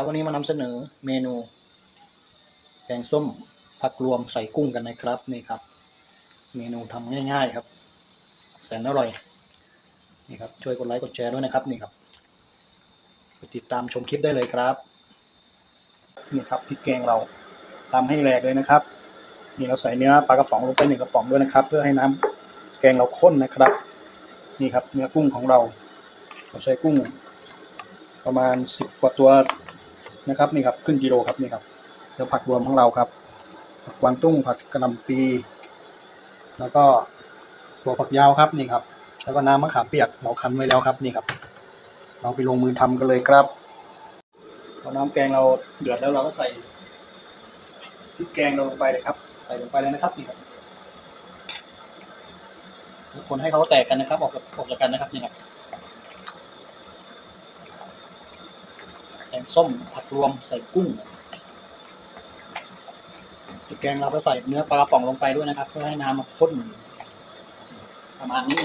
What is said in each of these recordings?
ครับวันนี้มานำเสนอเมนูแกงส้มผักรวมใส่กุ้งกันนะครับนี่ครับ เมนูทำง่าย ๆครับ แสนอร่อยนี่ครับช่วยกดไลค์กดแชร์ด้วยนะครับนี่ครับไปติดตามชมคลิปได้เลยครับนี่ครับพริกแกงเราตำให้แหลกเลยนะครับ นี่เราใส่เนื้อปลากระป๋องลงไปหนึ่งกระป๋องด้วยนะครับ เพื่อให้น้ำแกงเราข้นนะครับ นี่ครับเนื้อกุ้งของเรา เราใช้กุ้งประมาณสิบกว่าตัว นะครับนี่ครับครึ่งกิโลครับนี่ครับเดี๋ยวผักรวมของเราครับ ผักกวางตุ้งผักกระหล่ำปี แล้วก็ตัวฝักยาวครับนี่ครับ แล้วก็น้ำมะขามเปียกเราคั้นไว้แล้วครับนี่ครับ เราไปลงมือทำกันเลยครับพอน้ำแกงเราเดือดแล้วเราก็ใส่พริกแกงลงไปเลยครับ ใส่ลงไปเลยนะครับนี่ครับคนให้เขาแตกกันนะครับ ออกจากออกจากกันนะครับนี่ครับ แกง ส้มผักรวมใส่กุ้งแกงเราก็ใส่เนื้อปลากระป๋องลงไปด้วยนะครับ เพื่อให้น้ำมันข้นประมาณนี้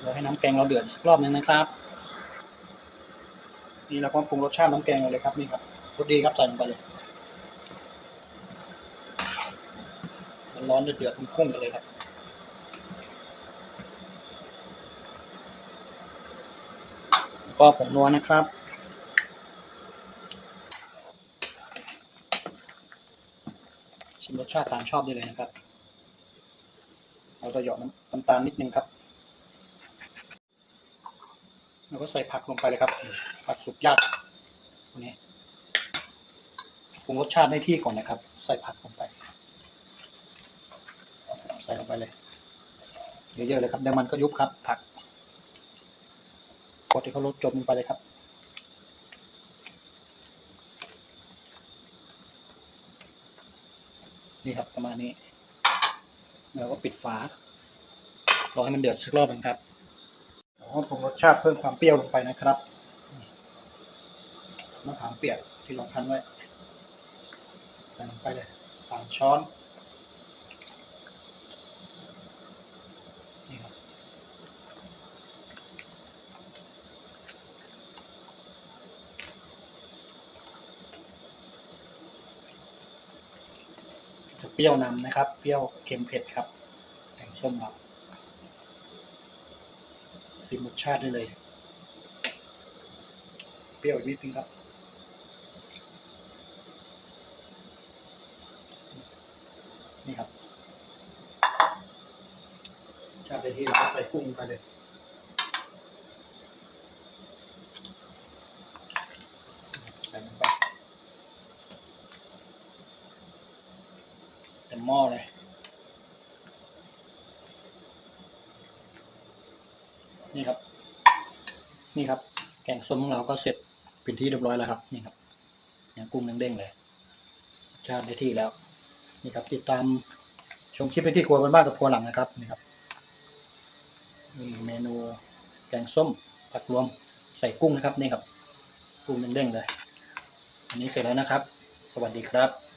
เราให้น้ำแกงเราเดือดสักรอบหนึงนะครับ นี่เราก็ปรุงรสชาติน้ำแกงเราเลยครับนี่ครับรสดีครับใส่ลงไปเลยร้อนๆเดือดๆพุ่งๆกันเลยครับ ก็ผงนัวนะครับ ชิมรสชาติตามชอบได้เลยนะครับ เราจะหยอดน้ำน้ำตาลนิดนึงครับแล้วก็ใส่ผักลงไปเลยครับ ผักสุกยากตัวนี้ปรุงรสชาติได้ที่ก่อนนะครับ ใส่ผักลงไป ใส่ลงไปเลย เยอะๆเลยครับเดี๋ยวมันก็ยุบครับผัก กดที่เขาลดจมลงไปเลยครับ นี่ครับประมาณนี้แล้วก็ปิดฝารอให้มันเดือดสักรอบหนึงครับแล้วก็ปรุงรสชาติเพิ่มความเปรี้ยวลงไปนะครับมะขามเปียกที่เราคั้นไว้ใส่ลงไปเลยสามช้อน จะเปรี้ยวนำนะครับ เปรี้ยวเค็มเผ็ดครับแกงส้มครับสิมรสชาติได้เลย เปรี้ยวอีกนิดนึงครับนี่ครับชาติได้ที่เราใส่กุ้งไปเลยใส่ลงไป ต็มหม้อเลยนี่ครับ นี่ครับ แกงส้มของเราก็เสร็จเป็นที่เรียบร้อยแล้วครับ นี่ครับเนี่ยกุ้งเด้งๆเลยชาติได้ที่แล้ว นี่ครับ ติดตามชมคลิปไปที่ครัวบ้านบ้านกับครัวหลังนะครับ นี่ครับนี่เมนูแกงส้มผักรวมใส่กุ้งนะครับ นี่ครับ กุ้งเด้งๆเลย อันนี้เสร็จแล้วนะครับ สวัสดีครับ